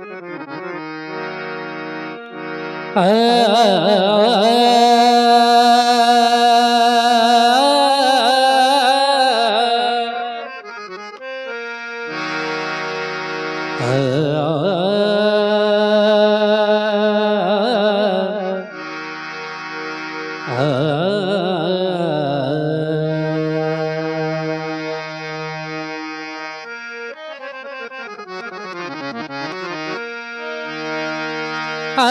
Ah ah.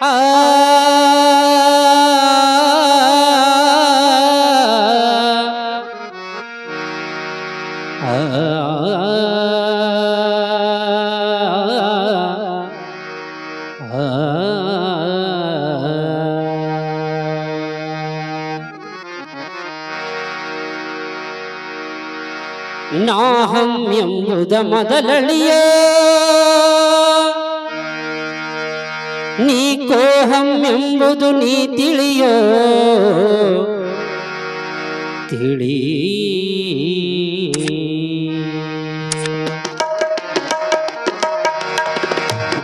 ah. ah. ನಾಹಂ ಎಂಬುದ ಮೊದಲಳಿಯ. ನೀ ಕೋಹಂ ಎಂಬುದು ನೀ ತಿಳಿಯೋ. ತಿಳಿ.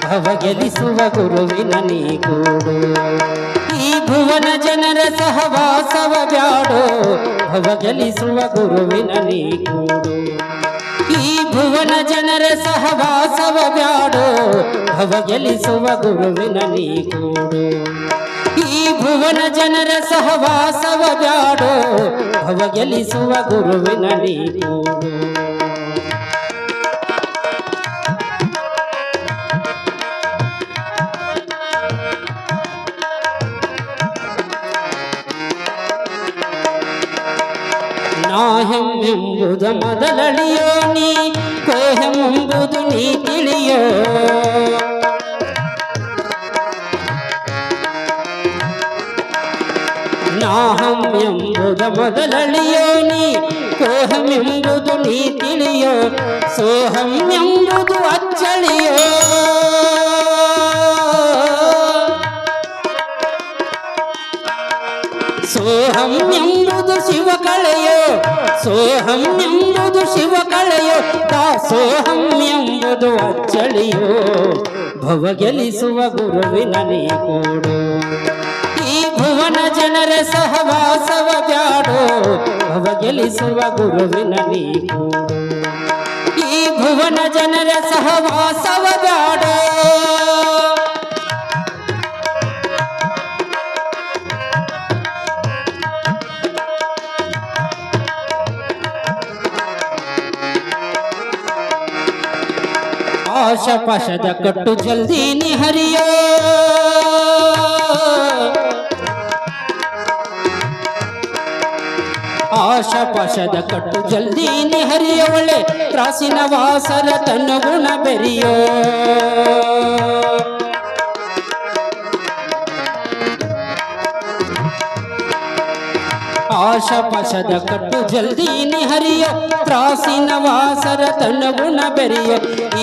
ಭವ ಗೆಲಿಸುವ ಗುರುವಿನ ನೀ ಕೂಡು. ಈ ಭುವನ ಜನರ ಸಹವಾಸವ ಬ್ಯಾಡೋ. ಭವ ಗೆಲಿಸುವ ಗುರುವಿನ ನೀ ಕೂಡು. ಈ ಭುವನ ಜನರ ಸಹವಾಸವ ಬ್ಯಾಡೋ. ಭವ ಗೆಲಿಸುವ ಗುರುವಿನ ನೀ ಕೂಡು. ಈ ಭುವನ ಜನರ ಸಹವಾಸವ ಬ್ಯಾಡೋ. ಭವ ಗೆಲಿಸುವ ಗುರುವಿನ ನೀ ಕೂಡು. ನಾಹಂ ಎಂಬುದ ಮೊದಲಳಿಯೋ ನೀ ಕೋಹಂ ಎಂಬುದು ನೀ ತಿಳಿಯೋ ನಾಹಂ ಎಂಬುದ ಮೊದಲಳಿಯೋ ನೀ ಕೋಹಂ ಎಂಬುದು ನೀ ತಿಳಿಯೋ ಸೋಹಂ ಎಂಬುದು ಅಚ್ಚಳಿಯೋ ಸೋಹಂ ಎಂಬುದು ಶಿವ ಕಳೆಯೋ ಸೋಹಂ ಎಂಬುದು ಅಚ್ಚಳಿಯೋ. ಭವ ಗೆಲಿಸುವ ಗುರುವಿನ ನೀ ಕೋಡು ಈ ಭುವನ ಜನರ ಸಹವಾಸವ ಬ್ಯಾಡೋ ಭವ ಗೆಲಿಸುವ ಗುರುವಿನ ನೀ ಕೊಡು ಈ ಭುವನ ಜನರ ಸಹವಾಸವ ಆಶ ಪಾಶದ ಕಟ್ಟು ಜಲ್ದಿ ನಿಹರಿಯ. ಆಶ ಪಾಶದ ಕಟ್ಟು ಜಲ್ದಿ ನಿ ಹರಿಯವಳೆ ತ್ರಾಸಿನ ವಾಸರ ತನ್ನ ಗುಣ ಬೆರಿಯೋ. ಪಾಶದ ಕಟ್ಟು ಜಲ್ದಿ ನಿ ಹರಿಯೋ ತ್ರಾಸಿನ ವಾಸರ ತನ್ನ ಗುಣ ಬೆರಿಯೋ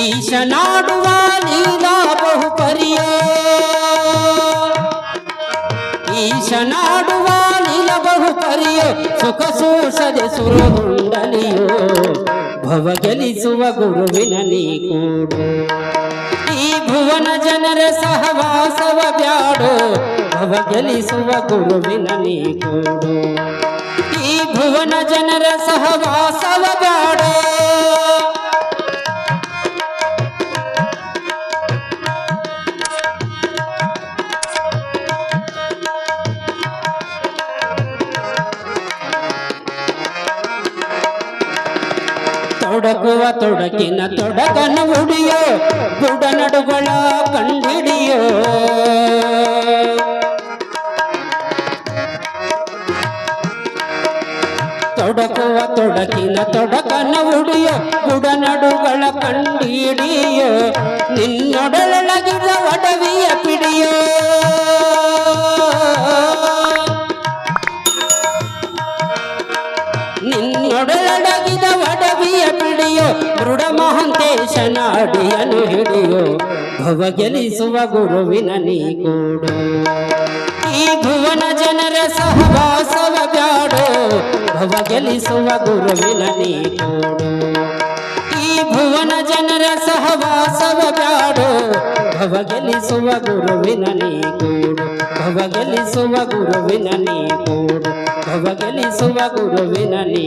ಈಶನಾಡುವ ಲೀಲಾ ಬಹು ಪರಿಯೋ ಈಶನಾಡುವ ಲೀಲ ಬಹು ಪರಿಯೋ ಸುಖ ಸೂಸದೆ ಸುರಗುಂಡಲಿಯೋ ಭವ ಗೆಲಿಸುವ ಗುರುವಿನ ನೀ ಕೂಡು ಈ ಭುವನ ಜನರ ಸಹವಾಸವ ಬ್ಯಾಡೋ ಭವ ಗೆಲಿಸುವ ಗುರುವಿನ ನೀ ಕೂಡು ಈ ಭುವನ ಜನರ ಸಹವಾಸವ ಬೇಡ. ತೊಡಗುವ ತೊಡಕಿನ ತೊಡಕನ ಉಡಿಯೋ ಬುಡ ನಡುಗಳ ತೊಡಕಿನ ಉಡಿಯ ಉಡಿಯೋ ಗುಡ ನಡುಗಳ ಕಂಡಿಡಿಯೋ, ನಿನ್ನೊಡಲೊಳಗಿದ ಒಡವಿಯ ಪಿಡಿಯ. ನಿನ್ನೊಡಲೊಡಗಿದ ಒಡವಿಯ ಪಿಡಿಯೋ, ದೃಢ ಮಹಂತೇಶನ ಅಡಿಯನು ಹಿಡಿಯೋ, ಭವ ಗೆಲಿಸುವ ಗುರುವಿನ ನೀ ಕೂಡು. ಈ ಭುವನ ಜನರ ಸಹವಾಸವ ಬ್ಯಾಡೋ, ಭವ ಗೆಲಿಸುವ ಗುರುವಿನ ನೀ ಈ ಭುವನ ಜನರ ಸಹವಾಸವ ಬ್ಯಾಡೋ, ಭವ ಗೆಲಿಸುವ ಗುರುವಿನ ನೀ ಕೂಡು ಭವ ಗೆಲಿಸುವ ಗುರುವಿನ ನೀ ಕೂಡು ಭವ ಗೆಲಿಸುವ ಗುರುವಿನ ನೀ